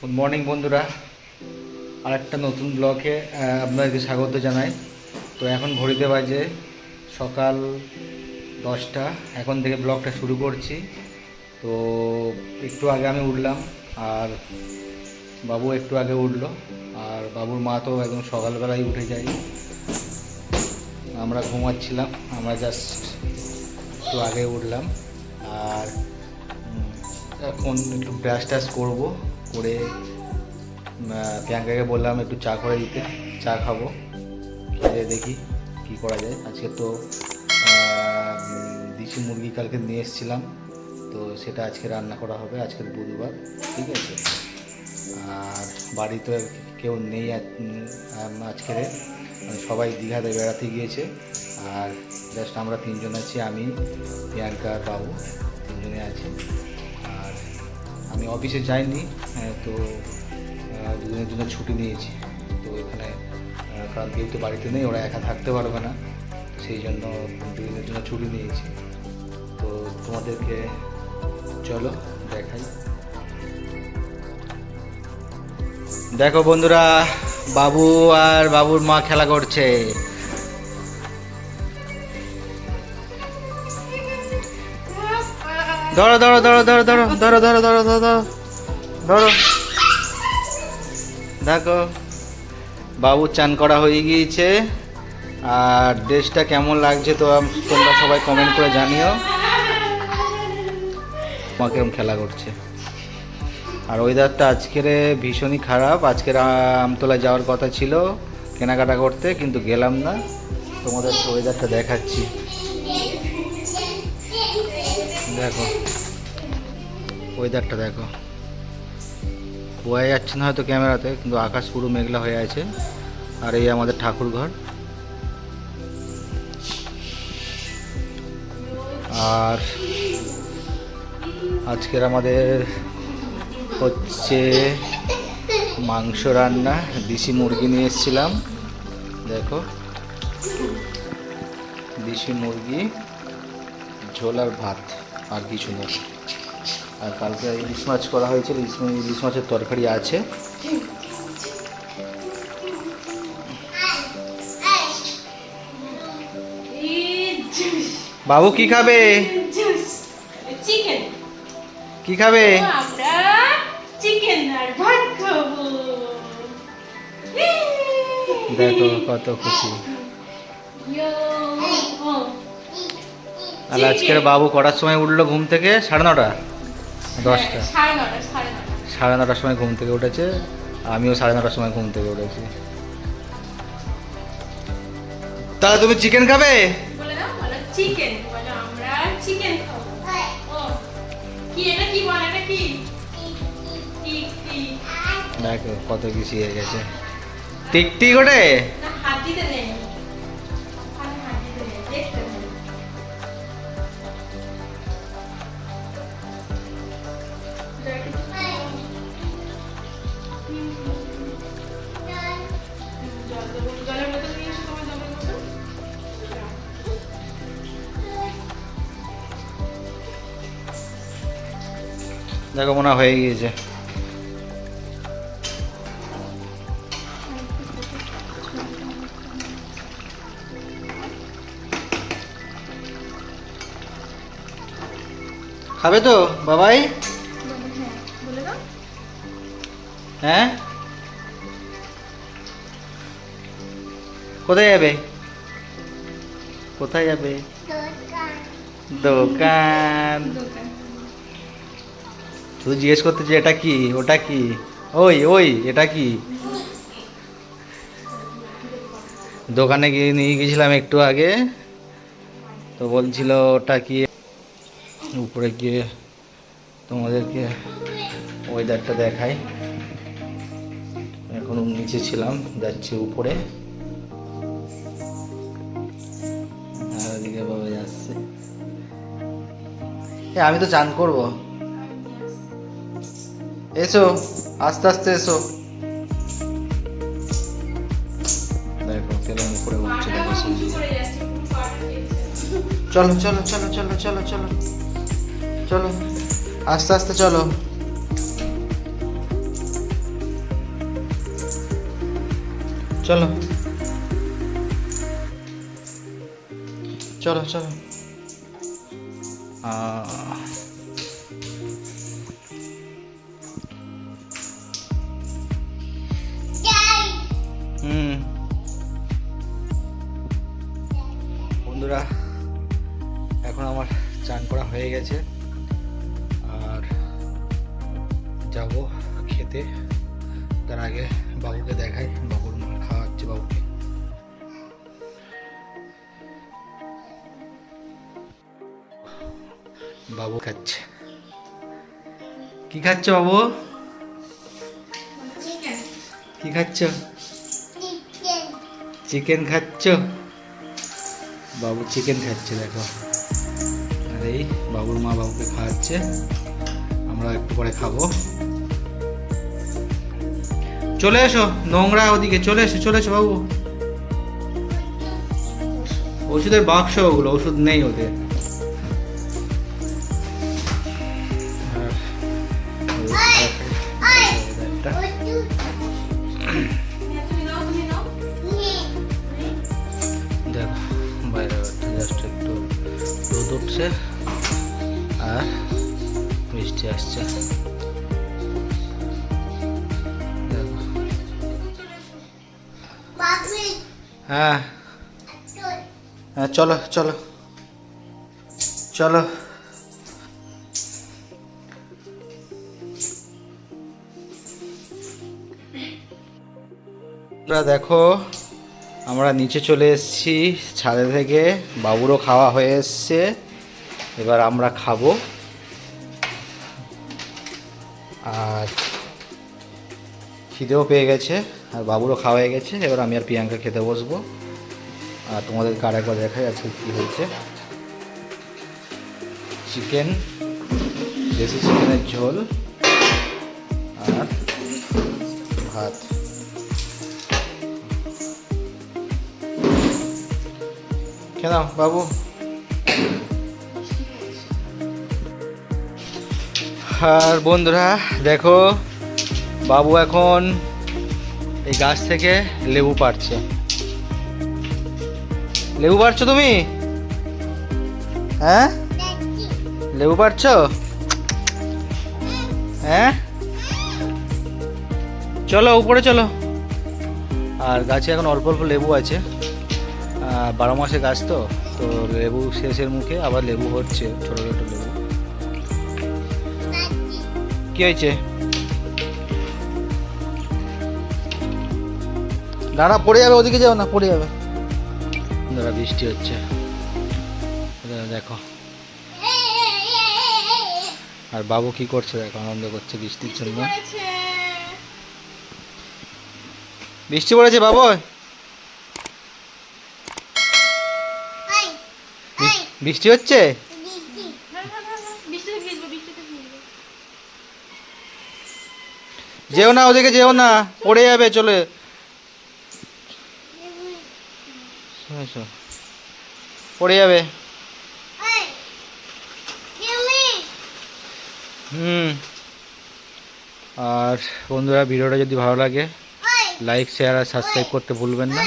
Good morning বন্ধুরা। আর একটা নতুন ব্লকে আপনাদেরকে স্বাগত জানাই। তো এখন ঘড়িতে বাজে সকাল দশটা। এখন থেকে ব্লগটা শুরু করছি। তো একটু আগে আমি উঠলাম, আর বাবু একটু আগে উঠল। আর বাবুর মা তো একদম সকালবেলায় উঠে যায়। আমরা ঘুমাচ্ছিলাম, আমরা জাস্ট একটু আগে উঠলাম। আর এখন একটু ব্রাশ টাশ করব। করে প্রিয়াঙ্কাকে বললাম একটু চা করে দিতে, চা খাব, খেয়ে দেখি কি করা যায়। আজকে তো দেশি মুরগি কালকে নিয়ে এসেছিলাম, তো সেটা আজকে রান্না করা হবে আজকের বুধবার, ঠিক আছে? আর বাড়িতে কেউ নেই আজ- আজকের মানে সবাই দীঘাতে বেড়াতে গিয়েছে, আর জাস্ট আমরা তিনজন আছি, আমি, প্রিয়াঙ্কা বাবু, তিনজনে আছি। আমি অফিসে যাইনি হ্যাঁ, তো দুদিনের জন্য ছুটি নিয়েছি। তো এখানে কারণ কেউ তো বাড়িতে নেই ওরা একা থাকতে পারবে না সেই জন্য দুদিনের জন্য ছুটি নিয়েছি। তো তোমাদেরকে চলো দেখাই। দেখো বন্ধুরা বাবু আর বাবুর মা খেলা করছে। ধরো ধরো ধরো ধরো ধরো ধরো ধরো ধরো ধরো ধরো ধরো দেখো বাবু চান করা হয়ে গিয়েছে আর ড্রেসটা কেমন লাগছে তো তোমরা সবাই কমেন্ট করে জানিও মা কিরম খেলা করছে আর ওয়েদারটা আজকের ভীষণই খারাপ আজকের আমতলা যাওয়ার কথা ছিল কেনাকাটা করতে কিন্তু গেলাম না তোমাদের ওয়েদারটা দেখাচ্ছি দেখো। ওয়েদারটা দেখো। বোঝা যাচ্ছে না হয়তো ক্যামেরাতে, কিন্তু আকাশ পুরো মেঘলা হয়ে আছে। আর এই আমাদের ঠাকুর ঘর আর আজকের আমাদের হচ্ছে মাংস রান্না। দেশি মুরগি নিয়ে এসেছিলাম। দেখো। দেশি মুরগি, ঝোল আর ভাত। আর কিছু নেই আর কালকে ইলিশ মাছ করা হয়েছিল ইলিশ মাছের তরকারি আছে। বাবু কি খাবে? কি খাবে? দেখো কত খুশি। আর আজকের বাবু কটার সময় উঠল ঘুম থেকে? সাড়ে নটা? দশটা? সাড়ে নটার সময় ঘুম থেকে উঠেছে। আমিও সাড়ে নটার সময় ঘুম থেকে উঠেছি। তাহলে তুমি চিকেন খাবে? দেখো কত কিছু হয়ে গেছে। টিকটিক টিক ওটে? দেখো মনে হয়ে গিয়েছে। খাবে তো বাবাই? হ্যাঁ? কোথায় যাবে? কোথায় যাবে? দোকান। দোকান। শুধু জিজ্ঞেস করতেছি এটা কি, ওটা কি? ওই ওই, এটা কি? দোকানে গিয়ে নিয়ে গেছিলাম একটু আগে, তো বলছিল ওটা কি? উপরে গিয়ে তোমাদেরকে ওয়েদারটা দেখাই। এখন নিচে ছিলাম, যাচ্ছি উপরে। বাবা যাচ্ছে। আমি তো চান করব। Eso, hasta hasta eso. Dale, confiar en mi prueba. Chalo, chalo, Hasta hasta chalo. Chalo. Chalo, chalo. Ah. হয়ে গেছে। আর যাব খেতে। তার আগে বাবুকে দেখাই বাবুর মা খাওয়াচ্ছে বাবুকে। বাবু খাচ্ছে। কি খাচ্ছ বাবু? কি খাচ্ছ? চিকেন খাচ্ছ? বাবু চিকেন খাচ্ছে দেখো। এই বাবুর মা বাবুকে খাওয়াচ্ছে। আমরা একটু পরে খাব। চলে এসো নোংরা ওদিকে চলে এসো চলে এসো বাবু। ওষুধের বাক্স ওগুলো ওষুধ নেই ওদের। দেখো বাইরে জাস্ট একটু রোদ উঠছে আর বৃষ্টি আসছে। হ্যাঁ। হ্যাঁ চলো চলো। চলো। দেখো আমরা নিচে চলে এসেছি, ছাদে থেকে বাবুরও খাওয়া হয়ে এসছে। এবার আমরা খাব। আর খিদেও পেয়ে গেছে, আর বাবুরও খাওয়া হয়ে গেছে। এবার আমি আর প্রিয়াঙ্কা খেতে বসবো। আর তোমাদেরকে আর একবার দেখাই আজকে কী হয়েছে। চিকেন, দেশি চিকেনের ঝোল আর ভাত। কেন বাবু। আর বন্ধুরা, দেখো, বাবু এখন এই গাছ থেকে লেবু পাড়ছে। লেবু পাড়ছো তুমি? হ্যাঁ? লেবু পাড়ছো? হ্যাঁ? চলো, উপরে চলো। আর গাছে এখন অল্প অল্প লেবু আছে। বারো মাসে গাছ তো তো লেবু শেষের মুখে আবার লেবু হচ্ছে ছোটো ছোটো লেবু। কি হয়েছে? দাঁড়া পড়ে যাবে ওদিকে যাও না পড়ে যাবে। দাঁড়া বৃষ্টি হচ্ছে। দেখো। আর বাবু কি করছে দেখো আনন্দ করছে বৃষ্টির জন্য। বৃষ্টি পড়েছে বাবু? বৃষ্টি হচ্ছে? যেও না ওদিকে যেও না পড়ে যাবে চলে। পড়ে যাবে। হুম। আর বন্ধুরা ভিডিওটা যদি ভালো লাগে লাইক শেয়ার আর সাবস্ক্রাইব করতে ভুলবেন না।